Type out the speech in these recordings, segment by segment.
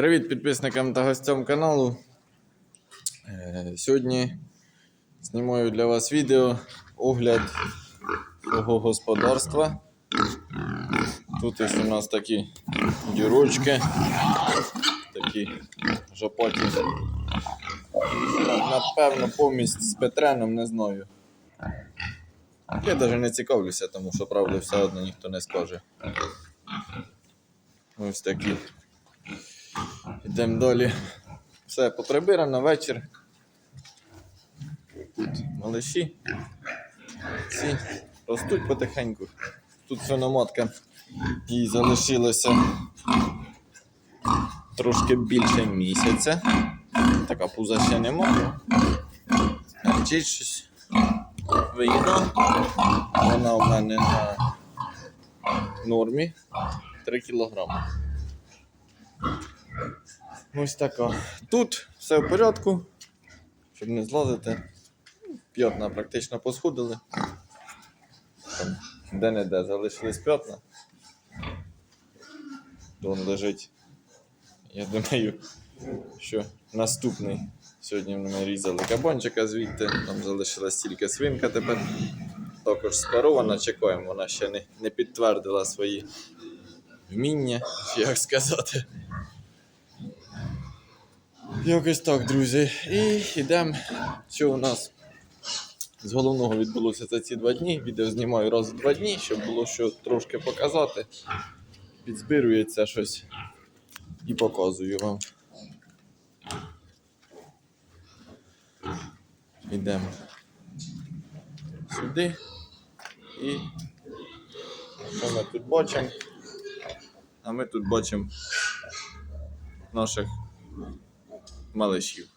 Привіт підписникам та гостям каналу. Е, Сьогодні знімаю для вас відео огляд свого господарства. Тут ось у нас такі дірочки, такі жопаті. Напевно, помість з Петреном, не знаю. Я навіть не цікавлюся, тому що правди все одно ніхто не скаже. Ось такі. Йдемо далі. Все поприбирано вечір. Тут малиші. Ці ростуть потихеньку. Тут свиноматка. Їй залишилося трошки більше місяця. Така пуза ще немає. Гарчить щось. Вона у мене на нормі 3 кілограми. Ось така. Тут все в порядку, щоб не злазити. П'ятна практично посходили. Де-не-де залишились п'ятна. Вон лежить. Я думаю, що наступний. Сьогодні ми різали кабанчика звідти, там залишилась тільки свинка тепер. Також спарована, чекаємо, вона ще не, не підтвердила свої вміння, як сказати. Якось так, друзі. І йдемо. Що у нас з головного відбулося за ці два дні. Відео знімаю раз в два дні, щоб було що трошки показати. Підзбирується щось і показую вам. Йдемо сюди. І що ми тут бачимо? А ми тут бачимо наших малишів.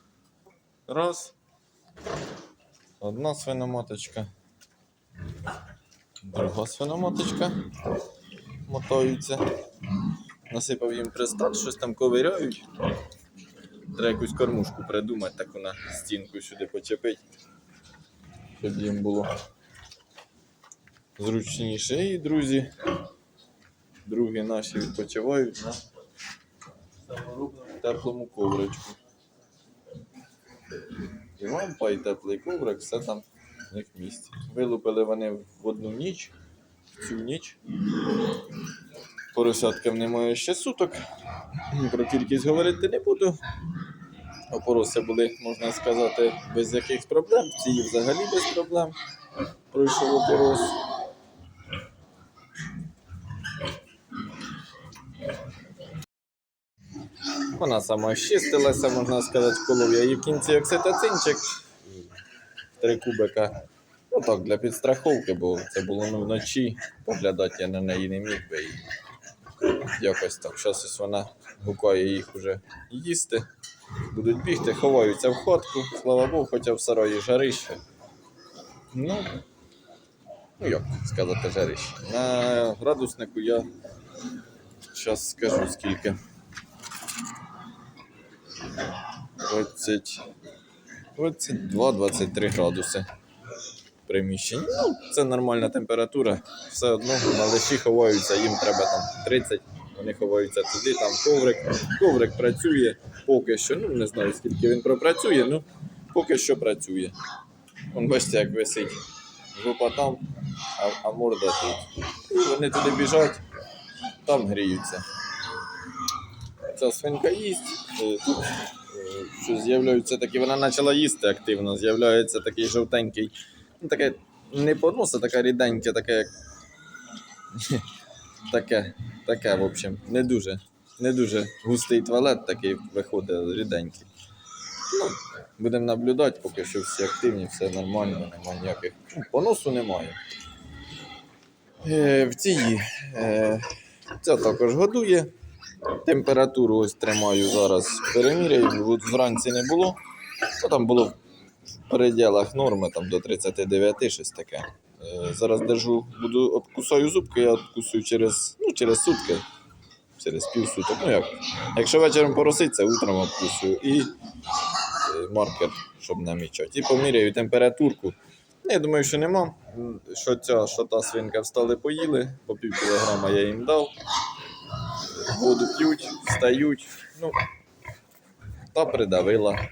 Раз. Одна свиномоточка. Друга свиномоточка. Мотаються. Насипав їм пристат, щось там ковиряють. Треба якусь кормушку придумати, таку на стінку сюди почепити. Щоб їм було зручніше. І, друзі, другі наші відпочивають на саморобному теплому ковричку. І лампа, і теплий коврик, все там в них місці. Вилупили вони в одну ніч, в цю ніч. Поросяткам немає ще суток. Про кількість говорити не буду. Опороси були, можна сказати, без яких проблем. Ці взагалі без проблем. Пройшов опорос. Вона сама щистилася, можна сказати, колов я її в кінці окситоцинчик. Три кубика. Ну так, для підстраховки, бо це було ну, вночі. Поглядати я на неї не міг би. І якось так. Зараз вона гукає їх уже їсти. Будуть бігти, ховаються в ходку, слава Богу, хоча в сарої жарище. Ну, ну як сказати, жарище. На градуснику я зараз скажу скільки. 20, 22-23 градуси приміщення. Ну, це нормальна температура. Все одно малиші ховаються, їм треба там 30, вони ховаються туди, там коврик. Коврик працює поки що. Ну, не знаю, скільки він пропрацює, ну поки що працює. Вон бачите, як висить жопа там, а, а морда тут. І вони туди біжать, там гріються. Ця свинка їсть. е, е, що з'являються такі, вона почала їсти активно, з'являється такий жовтенький, ну таке не поднос, а таке ріденьке, таке. Таке, таке, в общем, не дуже, не дуже густий туалет такий виходить ріденький. Ну, будемо наблюдати, поки що всі активні, все нормально, немає ніяких. ну, Поносу немає. Е, в цій е, ця також годує. Температуру ось тримаю зараз переміряю, от вранці не було. Ну, там було в пределах норми там, до 39, щось таке. Е, зараз держу, буду обкусаю зубки, я обкусую через, ну, через сутки, через півсуток. Ну як. Якщо вечором пороситься, утром обкусую. І е, маркер, щоб намічати. І поміряю температурку. Ну, Я думаю, що нема. Що ця, що та свинка встали, поїли, по пів кілограма я їм дав. Воду п'ють, встають. Ну, та придавила.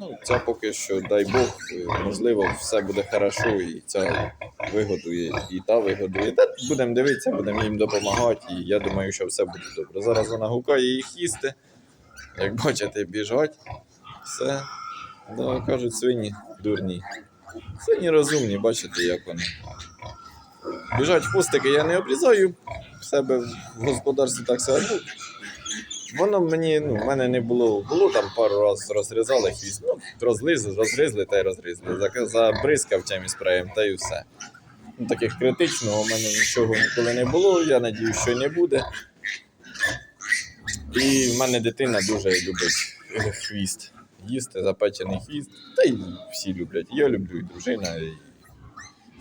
Ну, ця поки що, дай Бог, можливо, все буде хорошо, і ця вигодує, і та вигодує. Та будемо дивитися, будемо їм допомагати, і я думаю, що все буде добре. Зараз вона гукає їх їсти. Як бачите, біжать. Все. Да, кажуть, свині дурні. Свині розумні, бачите, як вони. Біжать хвостики, я не обрізаю в себе в господарстві так все. Ну, воно мені, ну, в мене не було, було там пару разів розрізали хвіст. Ну, розлизли, розрізли та й розрізли. За- Забризкав чимось спреєм та й все. Ну, таких критичного у мене нічого ніколи не було, я надію, що не буде. І в мене дитина дуже любить е, хвіст. Їсти запечений хвіст. Та й всі люблять. Я люблю і дружина. І...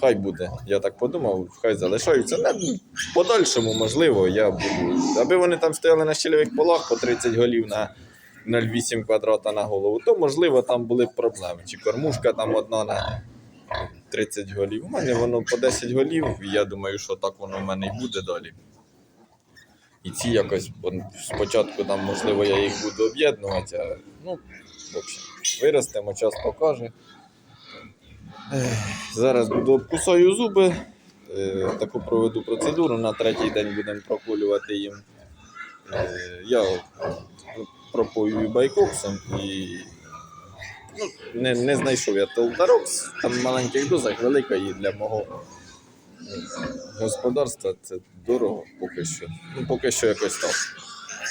Хай буде. Я так подумав, хай залишаються. Не, ну, в подальшому, можливо, я буду. Аби вони там стояли на щільових полах по 30 голів на 0,8 квадрата на голову, то можливо там були б проблеми. Чи кормушка там одна на 30 голів. У мене воно по 10 голів, і я думаю, що так воно в мене і буде далі. І ці якось спочатку там, можливо, я їх буду об'єднувати, а ну, в общем, виростемо, час покаже. Зараз обкусаю зуби, е, таку проведу процедуру. На третій день будемо проколювати їм. Е, Я пропоюю байкоксом і ну, не, не знайшов я толдарокс, там в маленьких дозах велика і для мого ну, господарства це дорого поки що. Ну, поки що якось так.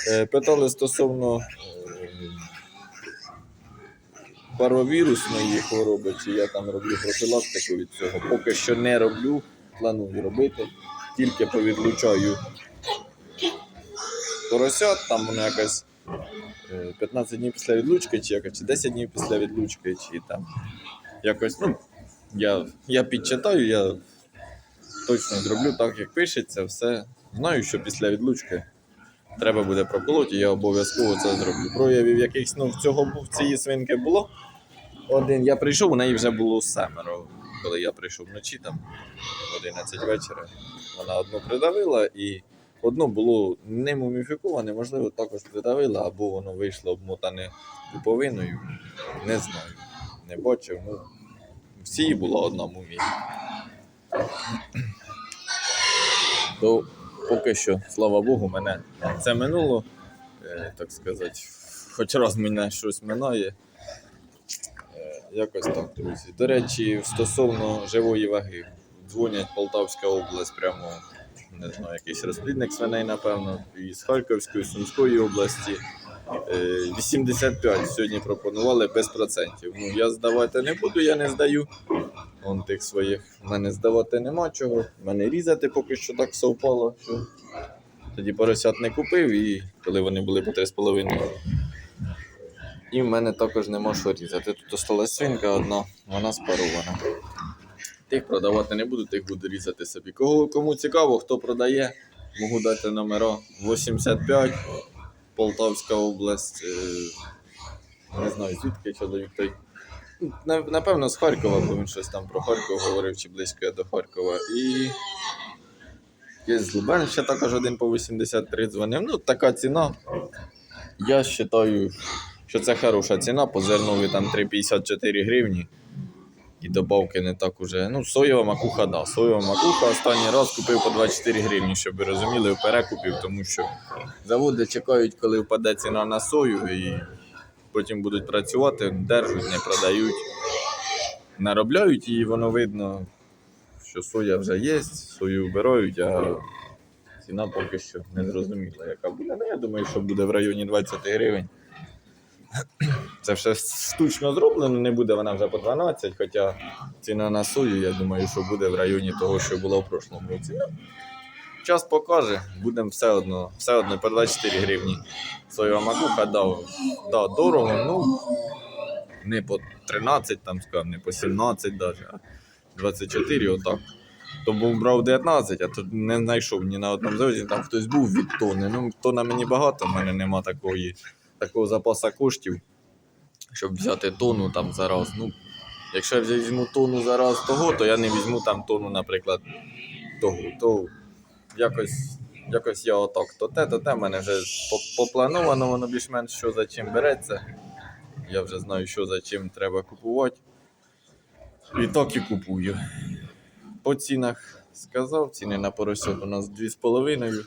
Е, Питали стосовно е, паровірусної хвороби, чи я там роблю профілактику від цього. Поки що не роблю, планую робити. Тільки повідлучаю поросят, там воно якось е, 15 днів після відлучки, чи якось чи 10 днів після відлучки, чи там якось, ну, я, я підчитаю, я точно зроблю так, як пишеться, все. Знаю, що після відлучки треба буде проколоти, я обов'язково це зроблю. Проявів якихось ну, в цього був цієї свинки було. Один я прийшов, у неї вже було семеро. Коли я прийшов вночі, там 11 вечора, вона одну придавила і одно було не муміфіковане, можливо, також придавила, або воно вийшло обмотане пуповиною. Не знаю. Не бачив. Ну, всі була одна мумія. То поки що, слава Богу, мене це минуло, е, так сказати, хоч раз мене щось минає. Е, Якось так, друзі. До речі, стосовно живої ваги, дзвонять Полтавська область, прямо не знаю, якийсь розплідник свиней, напевно, із Харківської, Сумської області. Е, 85 сьогодні пропонували без процентів. Ну, я здавати не буду, я не здаю. Вон тих своїх. В мене здавати нема чого. В мене різати поки що так совпало. Що... Тоді поросят не купив, і коли вони були по 3,5. І в мене також нема що різати. Тут осталась свинка одна, вона спарована. Тих продавати не буду, тих буду різати собі. Кого, кому цікаво, хто продає, можу дати номера 85, Полтавська область. е, Не знаю, звідки чоловік той. На- Напевно, з Харкова, бо він щось там про Харків говорив, чи близько я до Харкова. І є з Лубен ще також один по 83 дзвонив. Ну, така ціна. Я вважаю, що це хороша ціна, по зернові там 3,54 гривні. І добавки не так уже. Ну, соєва макуха, да. Соєва макуха останній раз купив по 24 гривні, щоб ви розуміли, в перекупів, тому що заводи чекають, коли впаде ціна на сою, і потім будуть працювати, держать, не продають, наробляють, і воно видно, що соя вже є, сою вбирають, а ціна поки що не зрозуміла, яка буде. Ну, я думаю, що буде в районі 20 гривень. Це все штучно зроблено, не буде вона вже по 12, хоча ціна на сою, я думаю, що буде в районі того, що було в прошлому році. Час покаже, будемо все одно, все одно по 24 гривні. Соєва макуха дав, да, дорого, ну не по 13, там скажімо, не по 17 навіть, а 24 отак. То був брав 19, а тут не знайшов ні на одному заводі, там хтось був від тони. Ну, тона мені багато, в мене нема такої, такого запасу коштів, щоб взяти тонну там зараз. Ну, якщо я візьму тонну зараз того, то я не візьму там тонну, наприклад, того. То якось Якось я отак, то те, то те, в мене вже по- поплановано, воно більш-менш що за чим береться. Я вже знаю, що за чим треба купувати. І так і купую. По цінах сказав, ціни на поросят у нас 2,5.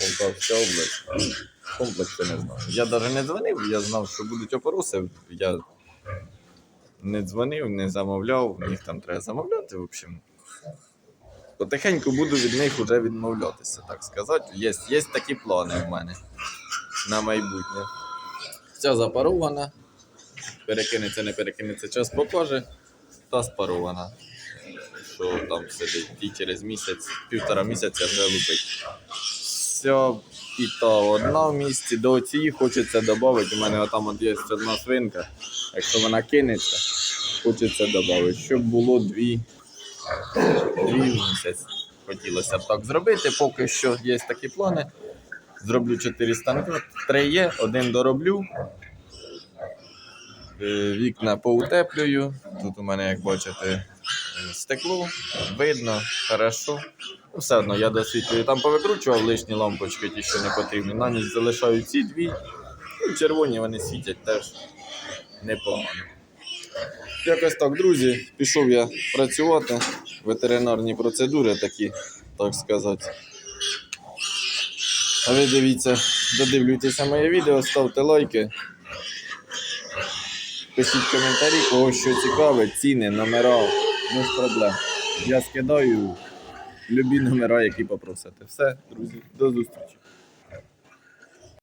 Полтавська область. Комплекс не знаю. Я навіть не дзвонив, я знав, що будуть опороси. Я не дзвонив, не замовляв, їх там треба замовляти, в общем. Потихеньку буду від них вже відмовлятися, так сказати. Є, є такі плани в мене на майбутнє. Ця запарована. Перекинеться, не перекинеться, час покаже. Та спарована. Що там сидить і через місяць, півтора місяця вже лупить. Все, і то одна в місці. До цієї хочеться додати. У мене там от є одна свинка. Якщо вона кинеться, хочеться додати, щоб було дві, місяць. Хотілося б так зробити. Поки що є такі плани. Зроблю 4 станки. Три є, один дороблю. Е, Вікна поутеплюю. Тут у мене, як бачите, стекло. Видно, хорошо. Ну, Все одно я досвітлюю. Там повикручував лишні лампочки, ті, що не потрібні. На ніч залишаю ці дві. Ну, червоні вони світять теж непогано. Якось так, друзі, пішов я працювати. Ветеринарні процедури такі, так сказати. А ви дивіться, додивлюйтеся моє відео, ставте лайки. Пишіть коментарі, кого що цікавить, ціни, номера, без проблем. Я скидаю любі номера, які попросите. Все, друзі, до зустрічі.